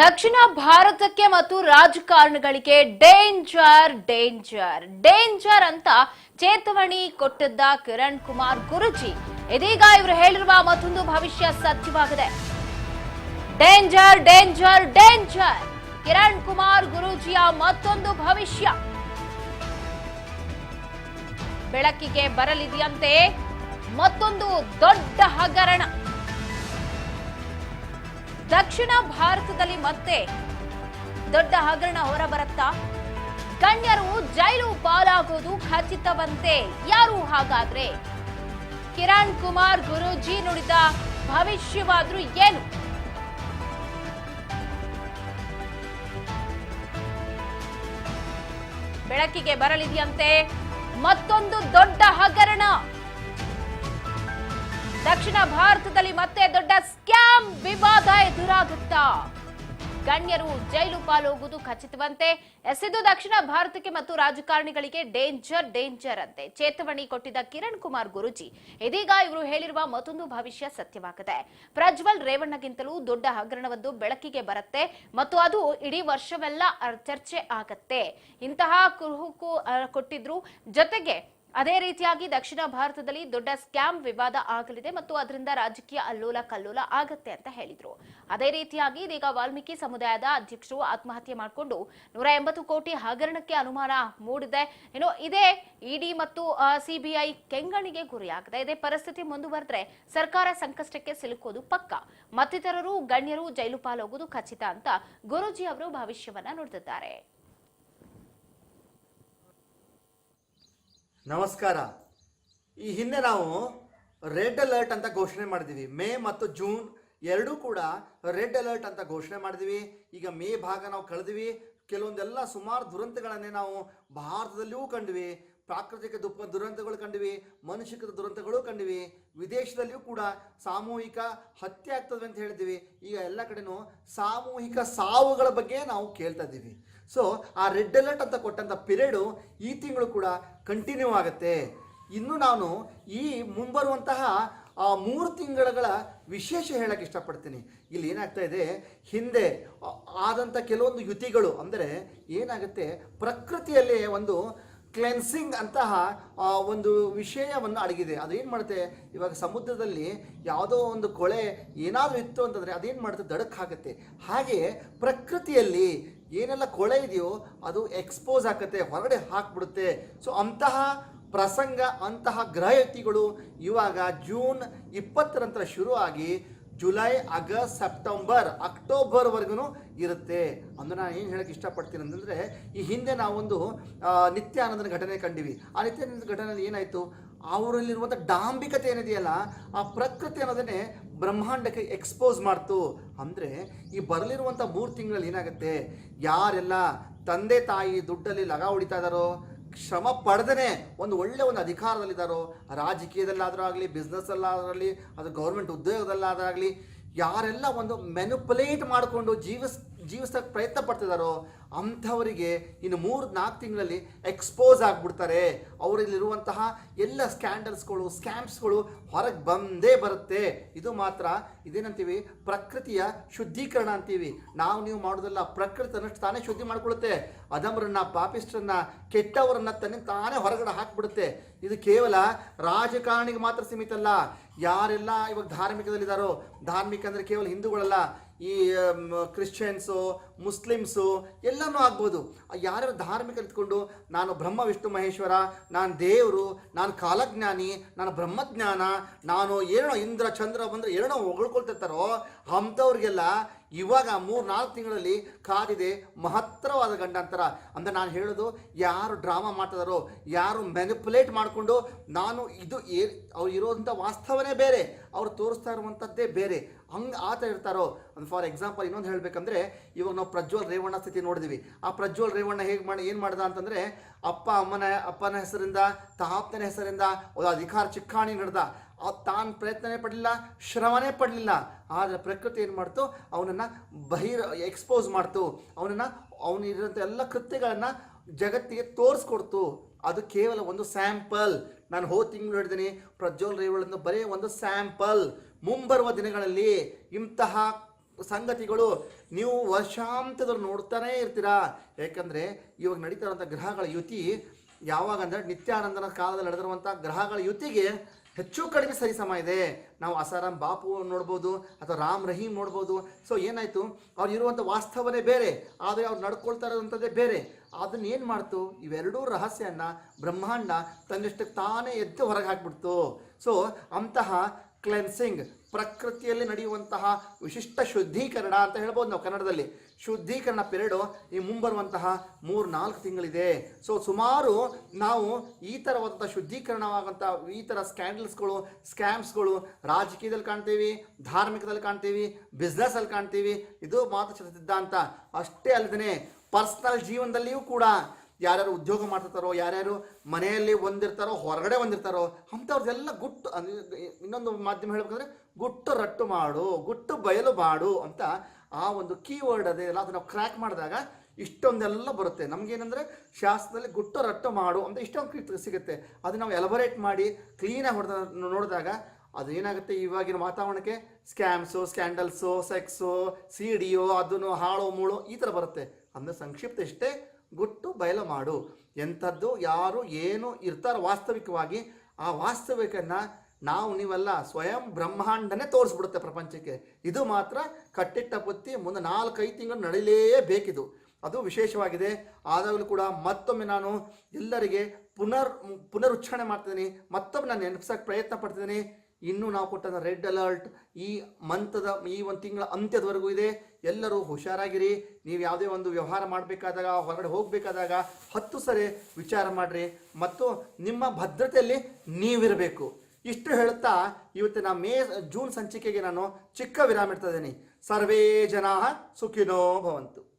ದಕ್ಷಿಣ ಭಾರತಕ್ಕೆ ಮತ್ತು ರಾಜಕಾರಣಿಗಳಿಗೆ ಡೇಂಜರ್ ಡೇಂಜರ್ ಡೇಂಜರ್ ಅಂತ ಚೇತವಣಿ ಕೊಟ್ಟಿದ್ದ ಕಿರಣ್ ಕುಮಾರ್ ಗುರುಜಿ. ಇದೀಗ ಇವರು ಹೇಳಿರುವ ಮತ್ತೊಂದು ಭವಿಷ್ಯ ಸತ್ಯವಾಗಿದೆ. Danger danger danger Kiran Kumar ಗುರೂಜಿಯ ಮತ್ತೊಂದು ಭವಿಷ್ಯ. ಬೆಳಕಿಗೆ ಬರಲಿದೆಯಂತೆ ಮತ್ತೊಂದು ದೊಡ್ಡ ಹಗರಣ. ದಕ್ಷಿಣ ಭಾರತದಲ್ಲಿ ಮತ್ತೆ ದೊಡ್ಡ ಹಗರಣ ಹೊರಬರುತ್ತಾ? ಗಣ್ಯರು ಜೈಲು ಪಾಲಾಗೋದು ಖಚಿತವಂತೆ. ಯಾರು ಹಾಗಾದ್ರೆ? ಕಿರಣ್ ಕುಮಾರ್ ಗುರೂಜಿ ನುಡಿದ ಭವಿಷ್ಯವಾದ್ರೂ ಏನು? ಬೆಳಕಿಗೆ ಬರಲಿದೆಯಂತೆ ಮತ್ತೊಂದು ದೊಡ್ಡ ಹಗರಣ. ದಕ್ಷಿಣ ಭಾರತದಲ್ಲಿ ಮತ್ತೆ ದೊಡ್ಡ ಸ್ಕ್ಯಾಮ್ ವಿವಾದ ಎದುರಾಗುತ್ತಾ? ಗಣ್ಯರು ಜೈಲು ಪಾಲೋಗುವುದು ಖಚಿತವಂತೆ. ಎಸೆದು ದಕ್ಷಿಣ ಭಾರತಕ್ಕೆ ಮತ್ತು ರಾಜಕಾರಣಿಗಳಿಗೆ ಡೇಂಜರ್ ಡೇಂಜರ್ ಅಂತೆ ಚೇತವಣಿ ಕೊಟ್ಟಿದ್ದ ಕಿರಣ್ ಕುಮಾರ್ ಗುರುಜಿ. ಇದೀಗ ಇವರು ಹೇಳಿರುವ ಮತ್ತೊಂದು ಭವಿಷ್ಯ ಸತ್ಯವಾಗಿದೆ. ಪ್ರಜ್ವಲ್ ರೇವಣ್ಣಗಿಂತಲೂ ದೊಡ್ಡ ಹಗರಣವೊಂದು ಬೆಳಕಿಗೆ ಬರುತ್ತೆ ಮತ್ತು ಅದು ಇಡೀ ವರ್ಷವೆಲ್ಲ ಚರ್ಚೆ ಆಗತ್ತೆ. ಇಂತಹ ಕುರುಹುಕು ಕೊಟ್ಟಿದ್ರು ಜೊತೆಗೆ ಅದೇ ರೀತಿಯಾಗಿ ದಕ್ಷಿಣ ಭಾರತದಲ್ಲಿ ದೊಡ್ಡ ಸ್ಕ್ಯಾಮ್ ವಿವಾದ ಆಗಲಿದೆ ಮತ್ತು ಅದರಿಂದ ರಾಜಕೀಯ ಅಲ್ಲೋಲ ಕಲ್ಲೋಲ ಆಗತ್ತೆ ಅಂತ ಹೇಳಿದ್ರು. ಅದೇ ರೀತಿಯಾಗಿ ಇದೀಗ ವಾಲ್ಮೀಕಿ ಸಮುದಾಯದ ಅಧ್ಯಕ್ಷರು ಆತ್ಮಹತ್ಯೆ ಮಾಡಿಕೊಂಡು ನೂರ ಎಂಬತ್ತು ಕೋಟಿ ಹಗರಣಕ್ಕೆ ಅನುಮಾನ ಮೂಡಿದೆ. ಏನು ಇದೇ ಇಡಿ ಮತ್ತು ಸಿಬಿಐ ಕೆಂಗಣಿಗೆ ಗುರಿಯಾಗಿದೆ ಇದೇ ಪರಿಸ್ಥಿತಿ ಮುಂದುವರೆದ್ರೆ ಸರ್ಕಾರ ಸಂಕಷ್ಟಕ್ಕೆ ಸಿಲುಕೋದು ಪಕ್ಕ. ಮತ್ತಿತರರು ಗಣ್ಯರು ಜೈಲು ಪಾಲೋಗುವುದು ಖಚಿತ ಅಂತ ಗುರೂಜಿ ಅವರು ಭವಿಷ್ಯವನ್ನ ನುಡಿದಿದ್ದಾರೆ. ನಮಸ್ಕಾರ. ಈ ಹಿಂದೆ ನಾವು ರೆಡ್ ಅಲರ್ಟ್ ಅಂತ ಘೋಷಣೆ ಮಾಡಿದ್ವಿ. ಮೇ ಮತ್ತು ಜೂನ್ ಎರಡೂ ಕೂಡ ರೆಡ್ ಅಲರ್ಟ್ ಅಂತ ಘೋಷಣೆ ಮಾಡಿದ್ವಿ. ಈಗ ಮೇ ಭಾಗ ನಾವು ಕಳೆದ್ವಿ. ಕೆಲವೊಂದೆಲ್ಲ ಸುಮಾರು ದುರಂತಗಳನ್ನೇ ನಾವು ಭಾರತದಲ್ಲಿಯೂ ಕಂಡ್ವಿ. ಪ್ರಾಕೃತಿಕ ದುಪ್ಪ ದುರಂತಗಳು ಕಂಡಿವೆ ಮನುಷ್ಯಕ ದುರಂತಗಳು ಕಂಡಿವೆ, ವಿದೇಶದಲ್ಲಿಯೂ ಕೂಡ ಸಾಮೂಹಿಕ ಹತ್ಯೆ ಆಗ್ತದೆ ಅಂತ ಹೇಳಿದ್ವಿ ಈಗ ಎಲ್ಲ ಕಡೆನೂ ಸಾಮೂಹಿಕ ಸಾವುಗಳ ಬಗ್ಗೆ ನಾವು ಕೇಳ್ತಾ ಇದ್ದೀವಿ. ಸೊ ಆ ರೆಡ್ ಅಲರ್ಟ್ ಅಂತ ಕೊಟ್ಟಂಥ ಪಿರಿಯಡು ಈ ತಿಂಗಳು ಕೂಡ ಕಂಟಿನ್ಯೂ ಆಗುತ್ತೆ. ಇನ್ನು ನಾನು ಈ ಮುಂಬರುವಂತಹ ಆ ಮೂರು ತಿಂಗಳ ವಿಶೇಷ ಹೇಳಕ್ಕೆ ಇಷ್ಟಪಡ್ತೀನಿ. ಇಲ್ಲಿ ಏನಾಗ್ತಾ ಇದೆ? ಹಿಂದೆ ಆದಂಥ ಕೆಲವೊಂದು ಯುತಿಗಳು, ಅಂದರೆ ಏನಾಗುತ್ತೆ? ಪ್ರಕೃತಿಯಲ್ಲಿ ಒಂದು ಕ್ಲೆನ್ಸಿಂಗ್ ಅಂತಹ ಒಂದು ವಿಷಯವನ್ನು ಅಡಗಿದೆ. ಏನು ಮಾಡುತ್ತೆ? ಇವಾಗ ಸಮುದ್ರದಲ್ಲಿ ಯಾವುದೋ ಒಂದು ಕೊಳೆ ಏನಾದರೂ ಇತ್ತು ಅಂತಂದರೆ ಅದೇನು ಮಾಡುತ್ತೆ? ದಡಕ್ಕೆ ಹಾಕುತ್ತೆ ಹಾಗೆ ಪ್ರಕೃತಿಯಲ್ಲಿ ಏನೆಲ್ಲ ಕೊಳೆ ಇದೆಯೋ ಅದು ಎಕ್ಸ್ಪೋಸ್ ಆಗುತ್ತೆ, ಹೊರಗಡೆ ಹಾಕ್ಬಿಡುತ್ತೆ. ಸೊ ಅಂತಹ ಪ್ರಸಂಗ, ಅಂತಹ ಗ್ರಹಯುತಿಗಳು ಇವಾಗ ಜೂನ್ ಇಪ್ಪತ್ತರಂತರ ಶುರುವಾಗಿ ಜುಲೈ, ಆಗಸ್ಟ್, ಸೆಪ್ಟೆಂಬರ್ ಅಕ್ಟೋಬರ್ವರೆಗೂ ಇರುತ್ತೆ. ಅಂದ್ರೆ ನಾನು ಏನು ಹೇಳಕ್ಕೆ ಇಷ್ಟಪಡ್ತೀನಿ ಅಂತಂದರೆ, ಈ ಹಿಂದೆ ನಾವೊಂದು ನಿತ್ಯ ನಿತ್ಯಾನಂದನ ಘಟನೆ ಕಂಡಿವಿ. ಆ ನಿತ್ಯಾನಂದ ಘಟನೆಯಲ್ಲಿ ಏನಾಯಿತು? ಅವರಲ್ಲಿರುವಂಥ ಡಾಂಬಿಕತೆ ಏನಿದೆಯಲ್ಲ, ಆ ಪ್ರಕೃತಿ ಅನ್ನೋದನ್ನೇ ಬ್ರಹ್ಮಾಂಡಕ್ಕೆ ಎಕ್ಸ್ಪೋಸ್ ಮಾಡ್ತು. ಅಂದರೆ ಈ ಬರಲಿರುವಂಥ ಮೂರು ತಿಂಗಳಲ್ಲಿ ಏನಾಗುತ್ತೆ? ಯಾರೆಲ್ಲ ತಂದೆ ತಾಯಿ ದುಡ್ಡಲ್ಲಿ ಲಗ ಹೊಡಿತಾ ಇದ್ದಾರೋ ಶ್ರಮ ಪಡೆದೇ ಒಂದು ಒಳ್ಳೆ ಒಂದು ಅಧಿಕಾರದಲ್ಲಿದ್ದಾರೋ, ರಾಜಕೀಯದಲ್ಲಾದರೂ ಆಗಲಿ ಬಿಸ್ನೆಸ್ಸಲ್ಲಾಗಲಿ ಅದು ಗೌರ್ಮೆಂಟ್ ಉದ್ಯೋಗದಲ್ಲಾದರಾಗಲಿ ಯಾರೆಲ್ಲ ಒಂದು ಮೆನುಪುಲೇಟ್ ಮಾಡಿಕೊಂಡು ಜೀವಿಸ್ ಜೀವಿಸೋಕ್ಕೆ ಪ್ರಯತ್ನ ಪಡ್ತಿದ್ದಾರೋ ಅಂಥವರಿಗೆ ಇನ್ನು ಮೂರು ನಾಲ್ಕು ತಿಂಗಳಲ್ಲಿ ಎಕ್ಸ್ಪೋಸ್ ಆಗಿಬಿಡ್ತಾರೆ. ಅವರಲ್ಲಿರುವಂತಹ ಎಲ್ಲ ಸ್ಕ್ಯಾಂಡಲ್ಸ್ಗಳು ಸ್ಕ್ಯಾಮ್ಸ್ಗಳು ಹೊರಗೆ ಬಂದೇ ಬರುತ್ತೆ. ಇದು ಮಾತ್ರ ಇದೇನಂತೀವಿ? ಪ್ರಕೃತಿಯ ಶುದ್ಧೀಕರಣ ಅಂತೀವಿ. ನಾವು ನೀವು ಮಾಡೋದಲ್ಲ ಪ್ರಕೃತಿ ತನ್ನಷ್ಟು ತಾನೇ ಶುದ್ಧಿ ಮಾಡಿಕೊಳ್ಳುತ್ತೆ. ಅದಮರನ್ನ ಪಾಪಿಸ್ಟ್ರನ್ನ ಕೆಟ್ಟವರನ್ನ ತನ್ನ ತಾನೇ ಹೊರಗಡೆ ಹಾಕ್ಬಿಡುತ್ತೆ. ಇದು ಕೇವಲ ರಾಜಕಾರಣಿಗೆ ಮಾತ್ರ ಸೀಮಿತ ಅಲ್ಲ ಯಾರೆಲ್ಲ ಇವಾಗ ಧಾರ್ಮಿಕದಲ್ಲಿದ್ದಾರೋ ಧಾರ್ಮಿಕ ಅಂದರೆ ಕೇವಲ ಹಿಂದೂಗಳಲ್ಲ, ಈ ಕ್ರಿಶ್ಚಿಯನ್ಸು, ಮುಸ್ಲಿಮ್ಸು ಎಲ್ಲನೂ ಆಗ್ಬೋದು. ಯಾರ್ಯಾರು ಧಾರ್ಮಿಕ ಇಟ್ಕೊಂಡು ನಾನು ಬ್ರಹ್ಮ, ವಿಷ್ಣು, ಮಹೇಶ್ವರ, ನಾನು ದೇವರು, ನಾನು ಕಾಲಜ್ಞಾನಿ, ನಾನು ಬ್ರಹ್ಮಜ್ಞಾನ, ನಾನು ಏನೋ ಇಂದ್ರ, ಚಂದ್ರ ಬಂದರೆ ಏನೋ ಹೊಗಳ್ಕೊಳ್ತಿರ್ತಾರೋ, ಅಂಥವ್ರಿಗೆಲ್ಲ ಇವಾಗ ಮೂರು ನಾಲ್ಕು ತಿಂಗಳಲ್ಲಿ ಕಾದಿದೆ ಮಹತ್ತರವಾದ ಗಂಡಾಂತರ. ಅಂದರೆ ನಾನು ಹೇಳೋದು, ಯಾರು ಡ್ರಾಮಾ ಮಾಡ್ತಿದಾರೋ, ಯಾರು ಮ್ಯಾನಿಪುಲೇಟ್ ಮಾಡಿಕೊಂಡು, ನಾನು ಇದು ಏ, ಅವ್ರು ಇರೋವಂಥ ವಾಸ್ತವನೇ ಬೇರೆ. ಅವ್ರು ತೋರಿಸ್ತಾ ಇರುವಂಥದ್ದೇ ಬೇರೆ. ಹಂಗೆ ಆತ ಇರ್ತಾರೋ? ಫಾರ್ ಎಕ್ಸಾಂಪಲ್ ಇನ್ನೊಂದು ಹೇಳಬೇಕಂದ್ರೆ, ಇವಾಗ ನಾವು ಪ್ರಜ್ವಲ್ ರೇವಣ್ಣ ಸ್ಥಿತಿ ನೋಡಿದ್ವಿ. ಆ ಪ್ರಜ್ವಲ್ ರೇವಣ್ಣ ಹೇಗೆ ಮಾಡಿ, ಏನು ಮಾಡ್ದ ಅಂತಂದರೆ, ಅಪ್ಪ ಅಮ್ಮನ, ಅಪ್ಪನ ಹೆಸರಿಂದ ತಾಪ್ತನ ಹೆಸರಿಂದ, ಒಂದು ಅಧಿಕಾರ ಚಿಕ್ಕಾಣಿ ನಡೆದ. ತಾನು ಪ್ರಯತ್ನನೇ ಪಡಲಿಲ್ಲ, ಶ್ರಮನೇ ಪಡಲಿಲ್ಲ. ಆದರೆ ಪ್ರಕೃತಿ ಏನು ಮಾಡ್ತು? ಅವನನ್ನು ಬಹಿರ್ ಎಕ್ಸ್ಪೋಸ್ ಮಾಡ್ತು. ಅವನನ್ನು ಅವನಿರೋಂಥ ಎಲ್ಲ ಕೃತ್ಯಗಳನ್ನು ಜಗತ್ತಿಗೆ ತೋರಿಸ್ಕೊಡ್ತು. ಅದು ಕೇವಲ ಒಂದು ಸ್ಯಾಂಪಲ್ ನಾನು ಹೋದ ತಿಂಗಳು ಹೇಳಿದ್ದೀನಿ ಪ್ರಜ್ವಲ್ ರೇವಳನ್ನು ಬರೀ ಒಂದು ಸ್ಯಾಂಪಲ್ ಮುಂಬರುವ ದಿನಗಳಲ್ಲಿ ಇಂತಹ ಸಂಗತಿಗಳು ನೀವು ವರ್ಷಾಂತದಲ್ಲಿ ನೋಡ್ತಾನೇ ಇರ್ತೀರಾ? ಯಾಕಂದರೆ ಇವಾಗ ನಡೀತಾ ಇರುವಂಥ ಗ್ರಹಗಳ ಯುತಿ ಯಾವಾಗ ಅಂದರೆ ನಿತ್ಯಾನಂದನ ಕಾಲದಲ್ಲಿ ನಡೆದಿರುವಂಥ ಗ್ರಹಗಳ ಯುತಿಗೆ ಹೆಚ್ಚು ಕಡಿಮೆ ಸರಿಸಮ ಇದೆ. ನಾವು ಅಸಾರಾಮ್ ಬಾಪು ನೋಡ್ಬೋದು ಅಥವಾ ರಾಮ್ ರಹೀಮ್ ನೋಡ್ಬೋದು. ಸೊ ಏನಾಯಿತು? ಅವ್ರು ಇರುವಂಥ ವಾಸ್ತವನೇ ಬೇರೆ. ಆದರೆ ಅವ್ರು ನಡ್ಕೊಳ್ತಾ ಇರೋವಂಥದ್ದೇ ಬೇರೆ. ಅದನ್ನ ಏನು ಮಾಡ್ತು? ಇವೆರಡೂ ರಹಸ್ಯನ ಬ್ರಹ್ಮಾಂಡ ತನ್ನಷ್ಟಕ್ಕೆ ತಾನೇ ಎದ್ದು ಹೊರಗೆ ಹಾಕ್ಬಿಡ್ತು. ಸೊ ಅಂತಹ ಕ್ಲೆನ್ಸಿಂಗ್ ಪ್ರಕೃತಿಯಲ್ಲಿ ನಡೆಯುವಂತಹ ವಿಶಿಷ್ಟ ಶುದ್ಧೀಕರಣ ಅಂತ ಹೇಳ್ಬೋದು ನಾವು ಕನ್ನಡದಲ್ಲಿ. ಶುದ್ಧೀಕರಣ ಪಿರಿಯಡು ಈ ಮುಂಬರುವಂತಹ ಮೂರು ನಾಲ್ಕು ತಿಂಗಳಿದೆ. ಸೊ ಸುಮಾರು ನಾವು ಈ ಥರವಾದಂಥ ಶುದ್ಧೀಕರಣವಾದಂಥ ಈ ಥರ ಸ್ಕ್ಯಾಂಡಲ್ಸ್ಗಳು ಸ್ಕ್ಯಾಮ್ಸ್ಗಳು ರಾಜಕೀಯದಲ್ಲಿ ಕಾಣ್ತೀವಿ, ಧಾರ್ಮಿಕದಲ್ಲಿ ಕಾಣ್ತೀವಿ ಬಿಸ್ನೆಸ್ಸಲ್ಲಿ ಕಾಣ್ತೀವಿ. ಇದು ಮಾತು ಸಿದ್ಧಾಂತ ಅಷ್ಟೇ ಅಲ್ಲದೇ ಪರ್ಸ್ನಲ್ ಜೀವನದಲ್ಲಿಯೂ ಕೂಡ ಯಾರ್ಯಾರು ಉದ್ಯೋಗ ಮಾಡ್ತಿರ್ತಾರೋ, ಯಾರ್ಯಾರು ಮನೆಯಲ್ಲಿ ಒಂದಿರ್ತಾರೋ, ಹೊರಗಡೆ ಒಂದಿರ್ತಾರೋ ಅಂಥವ್ರದ್ದೆಲ್ಲ ಗುಟ್ಟು ಇನ್ನೊಂದು ಮಾಧ್ಯಮ ಹೇಳಬೇಕಂದ್ರೆ ಗುಟ್ಟು ರಟ್ಟು ಮಾಡು, ಗುಟ್ಟು ಬಯಲು ಮಾಡು ಅಂತ ಆ ಒಂದು ಕೀವರ್ಡ್ ಅದೇ ಅಲ್ಲ ಅದನ್ನು ಕ್ರ್ಯಾಕ್ ಮಾಡಿದಾಗ ಇಷ್ಟೊಂದೆಲ್ಲ ಬರುತ್ತೆ. ನಮಗೇನೆಂದರೆ ಶಾಸ್ತ್ರದಲ್ಲಿ ಗುಟ್ಟು ರಟ್ಟು ಮಾಡು ಅಂತ ಇಷ್ಟೊಂದು ಸಿಗುತ್ತೆ. ಅದು ನಾವು ಎಲಬರೇಟ್ ಮಾಡಿ ಕ್ಲೀನಾಗಿ ಹೊಡೆದ ನೋಡಿದಾಗ ಅದು ಏನಾಗುತ್ತೆ ಇವಾಗಿನ ವಾತಾವರಣಕ್ಕೆ? ಸ್ಕ್ಯಾಮ್ಸು ಸ್ಕ್ಯಾಂಡಲ್ಸು ಸೆಕ್ಸು ಸಿ ಡಿಯೋ ಅದನ್ನು, ಹಾಳು, ಮೂಳು ಈ ಥರ ಬರುತ್ತೆ. ಅಂದರೆ ಸಂಕ್ಷಿಪ್ತ ಇಷ್ಟೇ. ಗುಟ್ಟು ಬಯಲ ಮಾಡು. ಎಂಥದ್ದು ಯಾರು ಏನು ಇರ್ತಾರೋ ವಾಸ್ತವಿಕವಾಗಿ ಆ ವಾಸ್ತವಿಕನ್ನ ನಾವು ನೀವೆಲ್ಲ ಸ್ವಯಂ ಬ್ರಹ್ಮಾಂಡನೇ ತೋರಿಸ್ಬಿಡುತ್ತೆ ಪ್ರಪಂಚಕ್ಕೆ. ಇದು ಮಾತ್ರ ಕಟ್ಟಿಟ್ಟ ಬುತ್ತಿ ಮುಂದೆ ನಾಲ್ಕೈದು ತಿಂಗಳು ನಡೀಲೇಬೇಕಿದು. ಅದು ವಿಶೇಷವಾಗಿದೆ. ಆದಾಗಲೂ ಕೂಡ ಮತ್ತೊಮ್ಮೆ ನಾನು ಎಲ್ಲರಿಗೆ ಪುನರ್ ಪುನರುಚ್ಚಾರಣೆ ಮಾಡ್ತಿದ್ದೀನಿ. ಮತ್ತೊಮ್ಮೆ ನಾನು ನೆನಪಿಸೋಕೆ ಪ್ರಯತ್ನ ಪಡ್ತಿದ್ದೀನಿ. ಇನ್ನೂ ನಾವು ಕೊಟ್ಟಂಥ ರೆಡ್ ಅಲರ್ಟ್ ಈ ಮಂತದ ಈ ಒಂದು ತಿಂಗಳ ಅಂತ್ಯದವರೆಗೂ ಇದೆ. ಎಲ್ಲರೂ ಹುಷಾರಾಗಿರಿ. ನೀವು ಯಾವುದೇ ಒಂದು ವ್ಯವಹಾರ ಮಾಡಬೇಕಾದಾಗ, ಹೊರಗಡೆ ಹೋಗಬೇಕಾದಾಗ ಹತ್ತು ಸರಿ ವಿಚಾರ ಮಾಡಿರಿ. ಮತ್ತು ನಿಮ್ಮ ಭದ್ರತೆಯಲ್ಲಿ ನೀವಿರಬೇಕು. ಇಷ್ಟು ಹೇಳುತ್ತಾ ಇವತ್ತಿನ ಮೇ, ಜೂನ್ ಸಂಚಿಕೆಗೆ ನಾನು ಚಿಕ್ಕ ವಿರಾಮ ಇಡ್ತಾ ಇದ್ದೀನಿ. ಸರ್ವೇ ಜನಾ ಸುಖಿನೋ ಭವಂತು.